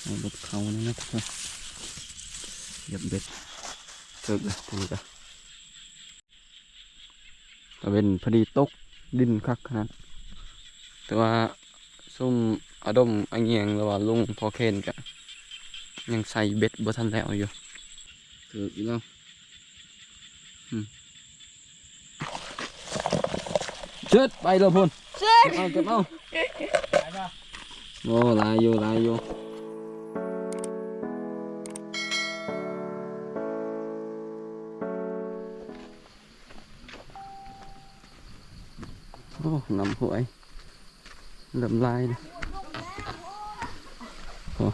ใส่เบ็ดเขานี่นะทุกคนเหยียบเบ็ดเกิดเลยพูดกันแต่เป็นพอดีตกดินคักขนาดแต่ว่าซุ่มอาดมอังเงียงรือว่าลุงพอเคนกะยังใส่เบ็ดบ่ทันแล้วอยู่เกิดอีกแล้วอืมเจ็ดไปแล้วพุ่นเชิญเอาเก็บเอา โอ้หลายอยู่หลายอยู่โอ้นำหวยลำลายเลยโอ้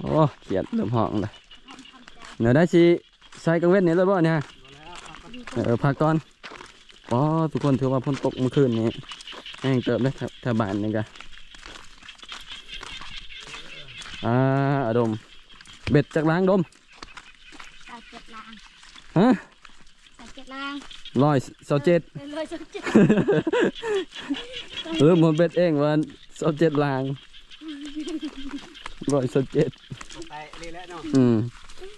โอ้ เขียดเริ่มห้องเลยเดี๋ยวได้ชีใส่กังเว้นนี่เลยบ่เนี่ยเออพักก่อนอ๋อทุกคนถือว่าฝนตกเมื่อคืนนี้แห้งเติบเลยแถวแถวบ้านนี่กะอ่าอดม เบ็ดจากล้างดมใส่เจ็ดลางฮะใส่เจ็ดลางร้อยเสาเจ็ดเลยเลยสักเจ็ดเออมันเบ็ดเองวันเสาเจ็ดล้างร้อยเสาเจ็ดไปเรื่อยๆเนาะอืม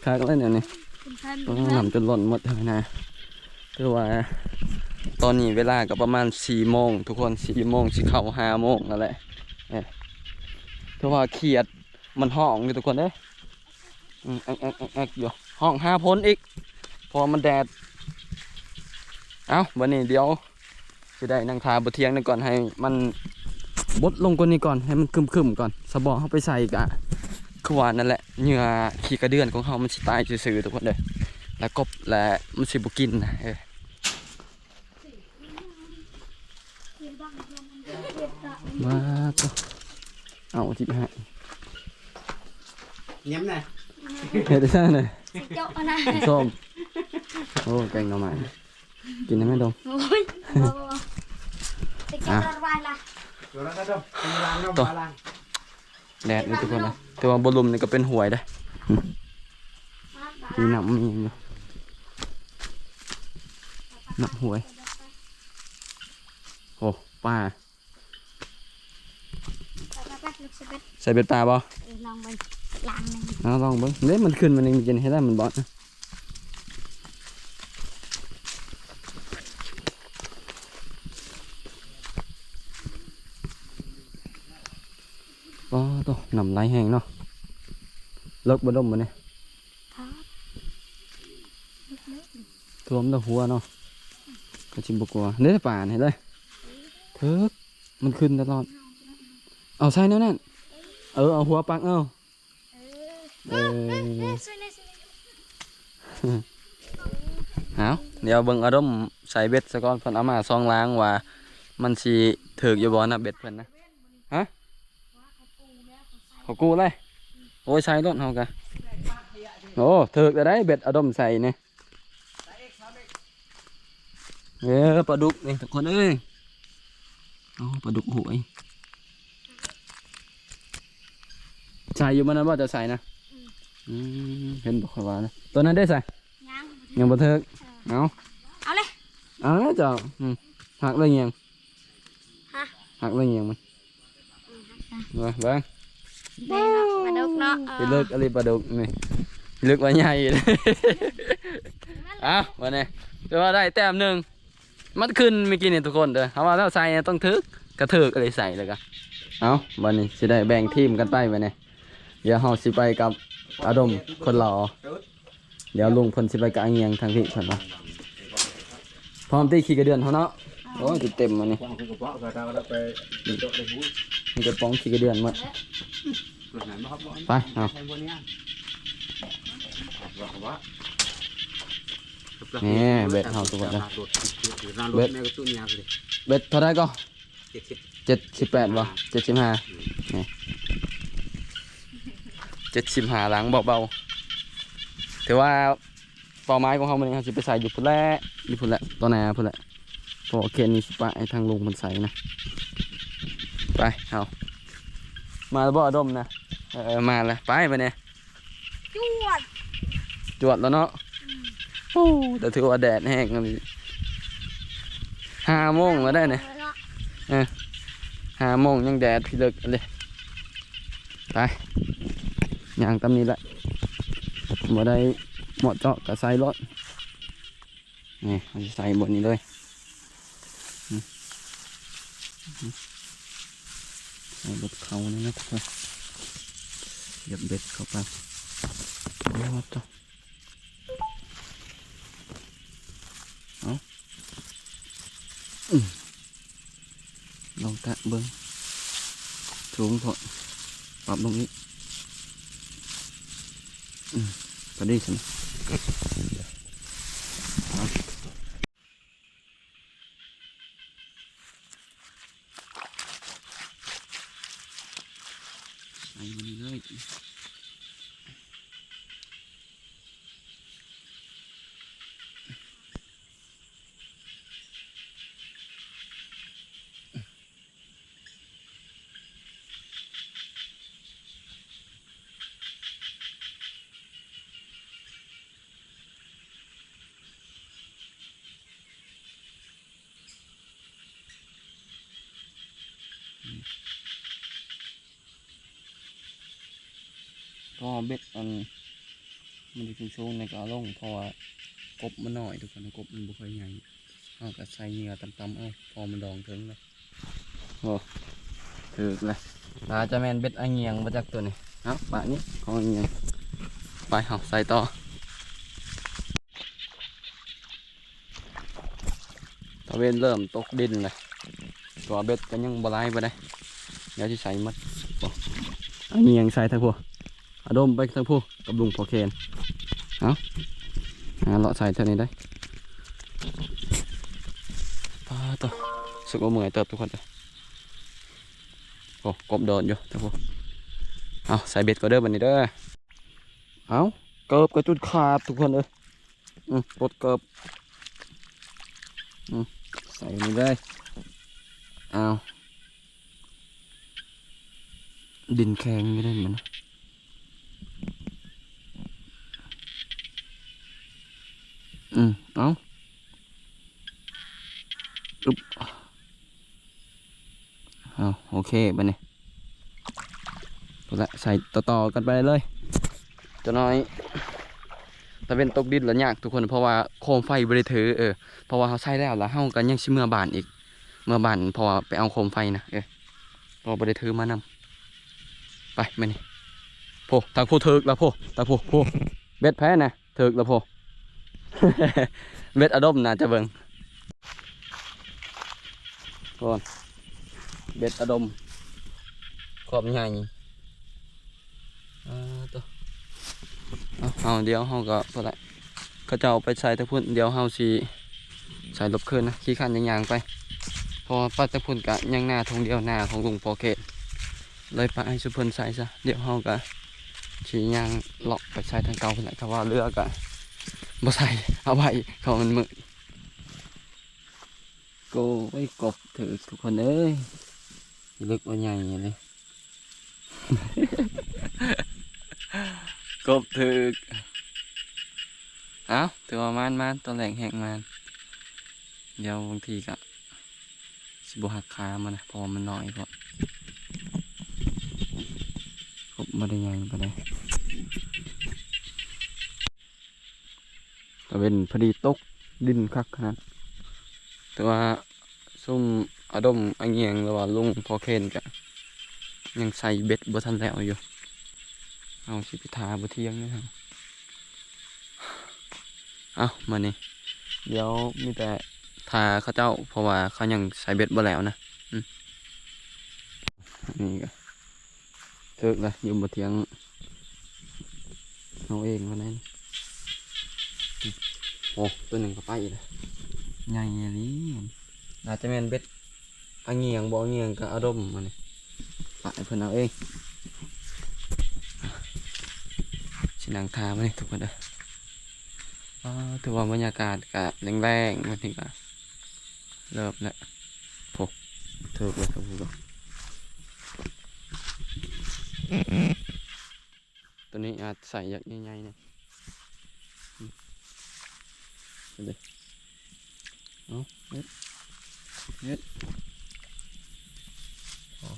คากแล้วเนี่ยนี่คุณท่านต้องนำจนหล่นหมดเลยนะ คือว่า ตอนนี้เวลาก็ประมาณสี่โมงทุกคนสี่โมงสิเข้าห้าโมงนั่นแหละเอ้ยคือว่าเขียดมันห้องอยู่ทุกคนเด้ยอืมแอกแอกแอกอยู่ห้องห้าพ้นอีก พอมันแดด เอาวันนี้เดี๋ยวจะได้นั่งทาบเทียงนี่ก่อนให้มันบดลงกว่านี้ก่อนให้มันคึมๆก่อนสบอเข้าไปใส่กะคือว่านั่นแหละเหงื่อขี้กระเดื่อนของเขามันสิตายซื่อๆทุกคนเลยแล้วกบและมันสิบุกินนะ เออมาตัวเอาที่ให้เงี้ยมเลยเฮ็ดได้ซ่าเลยใส่เจ้าอะไรส้มโอ้แกงหน่อไม้กินได้ไหมดงโอ้ยบ่บ่บ่ใส่เจ้าระบายละเดี๋ยวเราก็ต้องมีล้างเนาะต่อล้างแดดนี่ทุกคนนะแต่ว่าบนลมนี่ก็เป็นหวยได้อมีน้ำมีอยู่น้ำหวยโอ้ป้าไปไป ลูกสะเบ็ดใส่เบ็ดปลาบ่เออลองไปล้างหนึ่งเอาลองเบิ้งเด้มันขึ้นมันเองมันกินให้ได้มันบอสนะก็ตัวหนำไหลแห้งเนาะเลิกบ่ดมบ่เนี่ยครับท่วมแตะหัวเนาะก็ชิบกลัวเด้ป่านเห็นเลยเถิกมันขึ้นตลอด เอาใส่แนั่นนั่นเออเอาหัวปักเอาเออเออสวยเลยสวยเลยเอาเดี๋ยวเบิ่งอารมณ์ใส่เบ็ดซะก่อนเพิ่นเอามาซองล้างว่า มันสิถึกอยู่บ่นะเบ็ดเพิ่นนะฮะเขากู้เลยโอ้ยใส่รถเฮากะโอ้ถึกแต่ได้เบ็ดอารมณ์ใส่นี่เออปลาดุกนี่ทุกคนเอ้ยโอ้ปลาดุกหวย ใส่อยู่มันนั้นบ่จะใส่นะอืมเห็นบอกเขาว่านะตัวนั้นได้ใส่ยังยังบ่เทิกเอาเอาเลยเอาแล้วเจ้าอืมหักเลยเงียงฮะหักเลยเงียงมันมาเบ้างได้เนาะมาดุกเนาะเอไปอเลิกอะไรปลาดุกนี่เลิกว่าใหญ่เลยเอาวันนี้แต่ว่าได้แต้มหนึ่งมันขึ้นเมื่อกี้นี่ทุกคนเด้อเขาว่าถ้าใส่เนี่ยต้องทึกกระเถิกอะไรใส่เลยกันเอาวันนี้สิได้แบ่งทีมกันไปวันนี้ เดี๋ยวเฮาสิไปกับอาดมคนหล่อเดี๋ยวลุงเพิ่นสิไปกับอังเงียงทางที่เพิ่นว่าพร้อมตีขี่กระเดือนเขาเนาะโอ้ยเต็มวันนี้วางคุณกระปโต๊ะไปหูมันจะป้องขี่กระเดือนหมดหลังมาไปเอานี่เบ็ดเฮาตัวนะเบ็ดแม่ก็ตู้นี้เบ็ดเท่าไรก็เจ็ดสิบแปดบ่เจ็ดสิบห้า เจ็ดสิบห้าหลังเบาๆถือว่าเป้าหมายของเขามันเขาจะไปใส่อยู่พุ่นแหละอยู่พุ่นแหละตัวหนาพุ่นแหละเพราะว่าเคนนี่สิปะไอ้ทางลงมันใส่นะไปเอามาแล้วบ่อดมนะเออมาแล้วไปไปเนี่ยจวดจวดแล้วเนาะโอ้แต่ถือว่าแดดแห้งเลยห้าโมงแล้วได้เนี่ยห้าโมงยังแดดพี่เลิกเลยไป ย่างตำนี้แหละบ่ได้เหมาะเจาะกับใส่รถนี่ใส่บนนี้เลยใส่บดเขานี่นะทุกคนหยียบเบ็ดเข้าไปโอ้จ้ะเอาลองแตะเบิ้งสูงพอปรับลงนี้ อืมพอดีสิเอาใส่มันเลย ก็เบ็ดอันมันจะเป็นโซนในกระลงเพราะว่ากบมันหน่อยทุกคนกบมันบุค่อยใหญ่เอากระใส่เหงื่อตำๆเอาพอมันดองถึงเลยโอ้ถึกเลยตาจะแมนเบ็ดอันเงียงมาจากตัวนี้เอาปะนี้ของอันเงียงไปเอาใส่ต่อตะเวนเริ่มตกดินเลยตัวเบ็ดก็ยังบลายไปได้เดี๋ยวจะใส่หมัดบ่อันเงียงใส่ทั้งพวกอา ดมไปทั้งผู้กับลุงพอเคนเอาหาเลาะใส่เท่านี้ได้ปาตัวสึกว่าเมื่อยเติบทุกคนเลยโอ้กบโดนอยู่ทั้งผู้เอาใส่เบ็ดก็เด้อบันนี้เด้อเอาเกิบกระจุดขาดทุกคนเลยอืมปลดเกิบอืมใส่นี่ได้เอาดินแข็งไม่ได้เหมือน อืมเอาอุ๊บเอาโอเคบันนี้พอละใส่ต่อๆกันไปเลยจะน้อยตะเป็นตกดินแล้วยากทุกคนเพราะว่าโคมไฟบริถือเออเพราะว่าเขาใช้แล้วแล้วเฮากันยังชิเมื่อบานอีก เมื่อบานพอไปเอาโคมไฟนะเออพอบริถือมานำไปมานี่โพทางโพเถิกแล้วโพทาโพโพเบ็ดแพ้นะเถิกแล้วโพ เม็ดอดมน่าจะเบิงก่อนเบ็ดอดมความใหญ่อ่าตัวเอาเดี๋ยวเฮาก็พอละเขาเจ้าไปใส่ตะพุ่นเดี๋ยวเฮาสิใส่ลบคืนนะขี้ขันยางๆไป พอปัดตะพุ่นกะยังหน้าทงเดียวหน้าของลุงพอเขตเลยไปให้สุพลใส่ซะเดี๋ยวเฮาก็ขี่ยางเลาะไปใส่ทางเก่าพุ่นแหละครับว่าเรือกะ บ่ใส่เอาไว้เขามันมืดโกไว้กบถือทุกคนเอ้ยลึกว่าใหญ่เลย กบถือเอาถือว่ามานมานตัวแหลงแหกมานเดี๋ยวบางทีก็สิบหักขามันนะพอมันน้อยเพราะกบม่ได้ใหญ่ไปเล ยตะเวนพอดีตกดินคักขนาดแต่ว่าซุ่มอาดมอังเงียงรือว่าลุงพอเคนกะยังใส่เบ็ดบ่ทันแล้วอยู่ เอาสิพิธาบ่เที่ยงนะครับเอามานี่เดี๋ยวมีแต่ทาเขาเจ้า เพราะว่าเขายังใส่เบ็ดบ่แล้วนะนี่ก็เทิกเลยอยู่บ่เที่ยงเอาเองวันนั้น โอ้ตัวหนึ่งก็ไปอีกแล้วใหญ่เลยอาจจะเป็นเบ็ดอังเงียงบ่อังเงียงก็เอาดมมาเนี่ยปะให้เพิ่นเอาเองชินังทามาเนี่ยทุกคนเด้ออ๋อถือว่าบรรยากาศก็แรงๆวันนี้ก็เริ่มแล้วโอ้ถูกเลยครับผมตัวนี้อาจใส่ยักษ์ใหญ่ๆเนี่ย เอาเม็ดเฮ็ดโอ้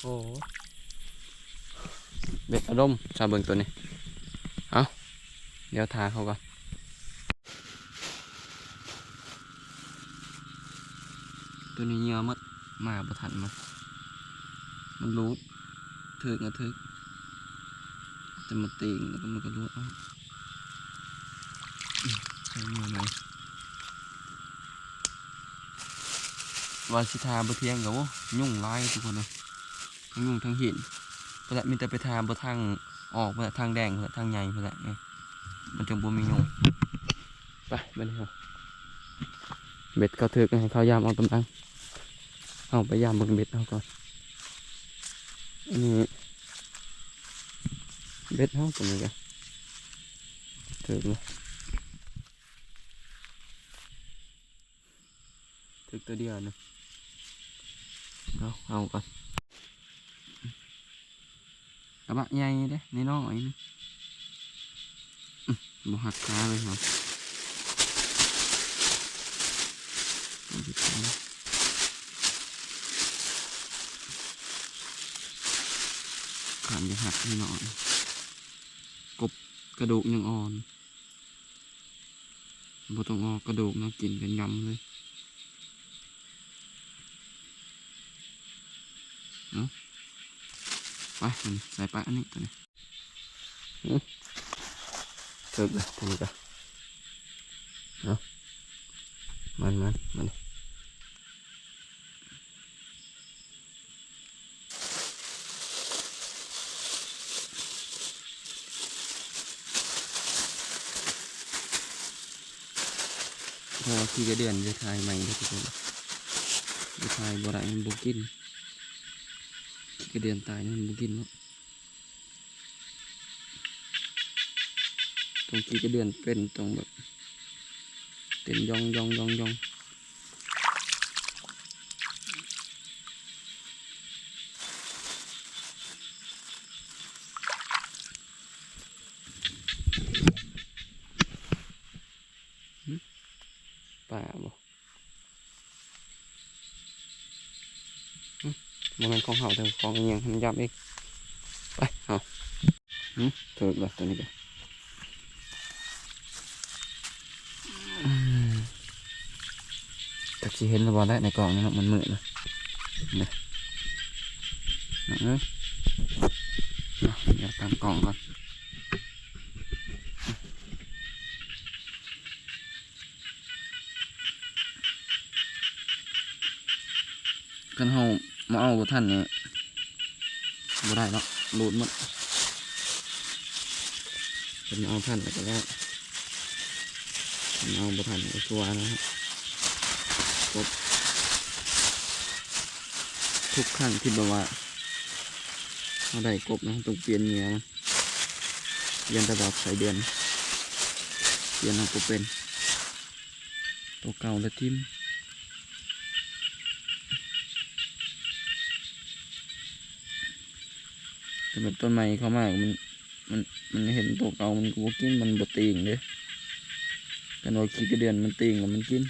โอ้เบ็ดอารมณ์ชาเบิงตัวนี้ เอาเดี๋ยวทาเขาก่อนตัวนี้เหงือมัดมาประทันมันมันรู้ถึกอะถึกจะมาตีงแล้วก็มันก็รู้เอา มใช้เหงือไหมวาสิทาบะเทียงกับว่ายุ่งไล่ทุกคนเลยทั้งยุ่งทั้งหินเพื่อมีแต่ไปทาบะทางออกเพื่อทางแดงเพื่อทางใหญ่เพื่อไงมันจึงบ่มียุ่งไปไปเลยครับเบ็ดเขาถึกให้เขายามเอาตำลังเอาไปยามบิ่งเบ็ดเอาก่อนอันนี้เบ็ดเอาตัวนี้กันถึกเลย ตัวเดียวนะเอาเอาก่อนกระบะใหญ่เด้นี่น้อยนี่อื้อบ่หักขาเลยครับเอาสิครับขานจะหักให้หน่อยกบกระดูกยังอ่อนบ่ต้องออกกระดูกนะกินเป็นยำเลย เอาไปมันใส่ปลาอันนี้ตัวนี้เกิดเลยตัวนี้กันเอามันมันมันพอขี่กระเดือนจะทายใหม่เลยทุกคนจะทายบ่ได้มันบุกินขี่ กระเดือนตายนี่มันบุกินเนาะตรงขี่กระเดือนเป็นตรงแบบเต็นยองยองยองยองป่าบ่หึ บ่แมันของเห่าแต่ของอิหยังมันยับอีกไปเอาหึถูกแล้วตัวนี้กันจักสิเห็นระบอได้ในกล่องนี่เนาะมันมืดนะเนี่ยเอาเอ้ยอาเดี๋ยวตามกล่องก่อนกันเฮา มาเอาบท่านเนี่ยบ่ได้เนาะหลุดหมดเป็นเอาท่านแล้วก็แล้วเอาบท่านก็ชัวนะครับบทุกครั้งที่แบบว่าเราได้กบนะต้องเปลี่ยนเงี้ยมันเปลี่ยนตลอดสายเดือนเปลี่ยนเอากบเป็นตัวเก่าและทิม แต่แบบต้นไม้เขามากมัน มันมันเห็นตัวเก่ามันก็บ่กินมันบดตีงเลยกันว่าขี้กระเดือนมันตีงแล้วมันกิน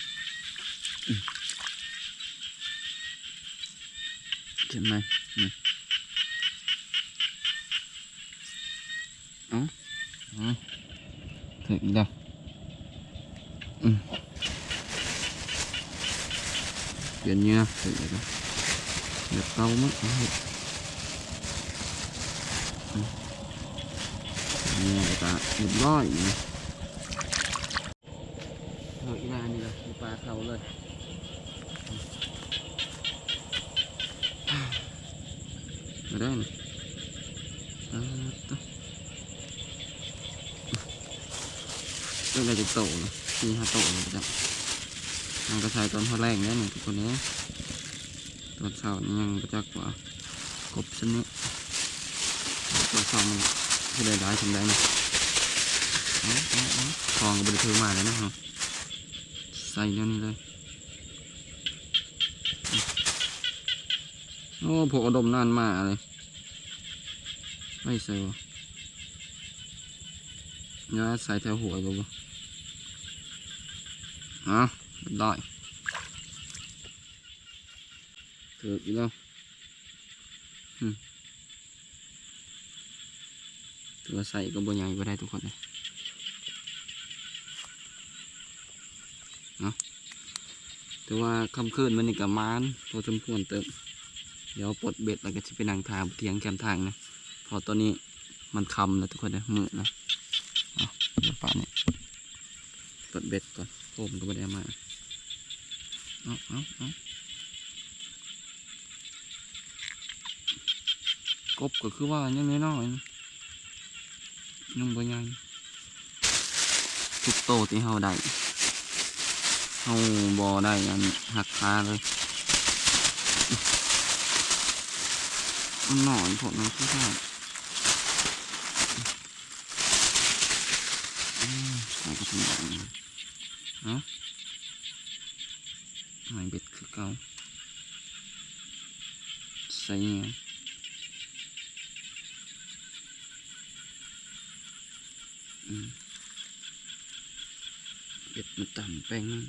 ใช่ไหมอืมเอ๋อถึงแล้วเปลี่ยนเนื้อถึงแล้วเดี๋ยวเตามั้งเห้อืมเนี่ยตาเรียบร้อยนี่เอาอีลานี่เลยปลาเขาเลยมาได้ไหมตัวเรื่จะโตนะสี่ห้าโตนะจับมันก็ใช้ตอนพอแรกเนี่ยหนึ่งทุกคนนี้ตอนเช้านี่ยังประจักษ์กว่ากบชนิด ตอนเช้ามันคือได้ได้ทำได้ไหมเอาเอาเอาทองก็บริเทอมาเลยนะฮะใส่เดี๋ยวนี้เลย โอ้พวกอดมนานมากเลย ไม่ใส่วะยาใส่แถวหัวอยู่บ่อะเรียบร้ถืออีกแล้วอืม ตัวใส่ก็บ่ใหญ่บ่ได้ทุกคนเลยเนาะแต่ว่าคำคืนมันนี่กับมานพอสมควรเติมเดี๋ยวปลดเบ็ดแล้วก็จะไปนั่งทางเทียงแคมทางนะพอตอนนี้มันคำแล้วทุกคนเลยมืดนะเอาเดี๋ยวป่านนี้ปลดเบ็ดก่อนโผมก็ไม่ได้มาเอาเอาเอากบก็คือว่ายังน้อยๆ นะยังบ่ยังทุกโตที่เฮาได้เฮาบ่ได้อันหักคาเลย ดมันต่ำแป้งมัน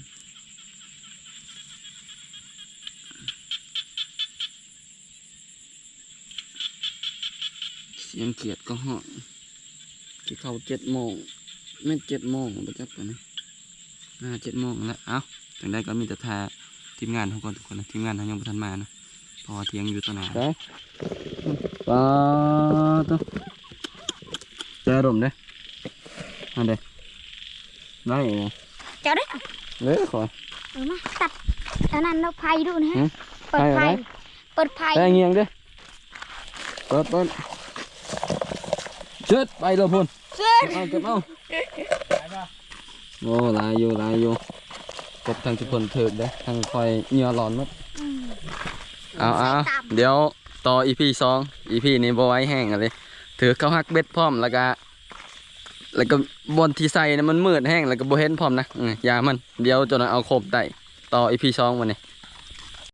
เสียงเขียดก็เหาะที่เข้าเจ็ดโมงไม่เจ็ดโมงประจักกันนะน่าเจ็ดโมงแล้ว เอ้าถึงได้ก็มีแต่ทาทีมงานทุกคนทุกคนนะทีมงานทางยังบ่ทันมานะเพอเที่ยงอยู่ตัวหนาได้ปลาตัวเจอรมเด้อันเด้ได้ เหรอเจ้าได้เลยขอเออมาตัดอันนั้นเราไฟดูนะหืฮะมเปิดไฟไฟอะไรเปิดไฟได้เงียงเด้เปิดเปิดเชิดไปเลยพุ่นเสื้อเก็บเอาเก็บเอาโอ้หลายอยู่หลายอยู่กบทางทุกคนถึกเด้ทางคอยเหงื่อร้อนหมัดอืมเอาเอาตามเดี๋ยวต่ออีพีสองอีพีนี้บ่ไว้แห้งอะไรถือเขาหักเบ็ดพร้อมแล้วก็ แล้วก็บนที่ใส่เนี่ยมันมืดแห้งแล้วก็บ่เห็นพร้อมนะอืมยามันเดี๋ยวจนเอาโคมไต่ต่ออีพีสองวันนี้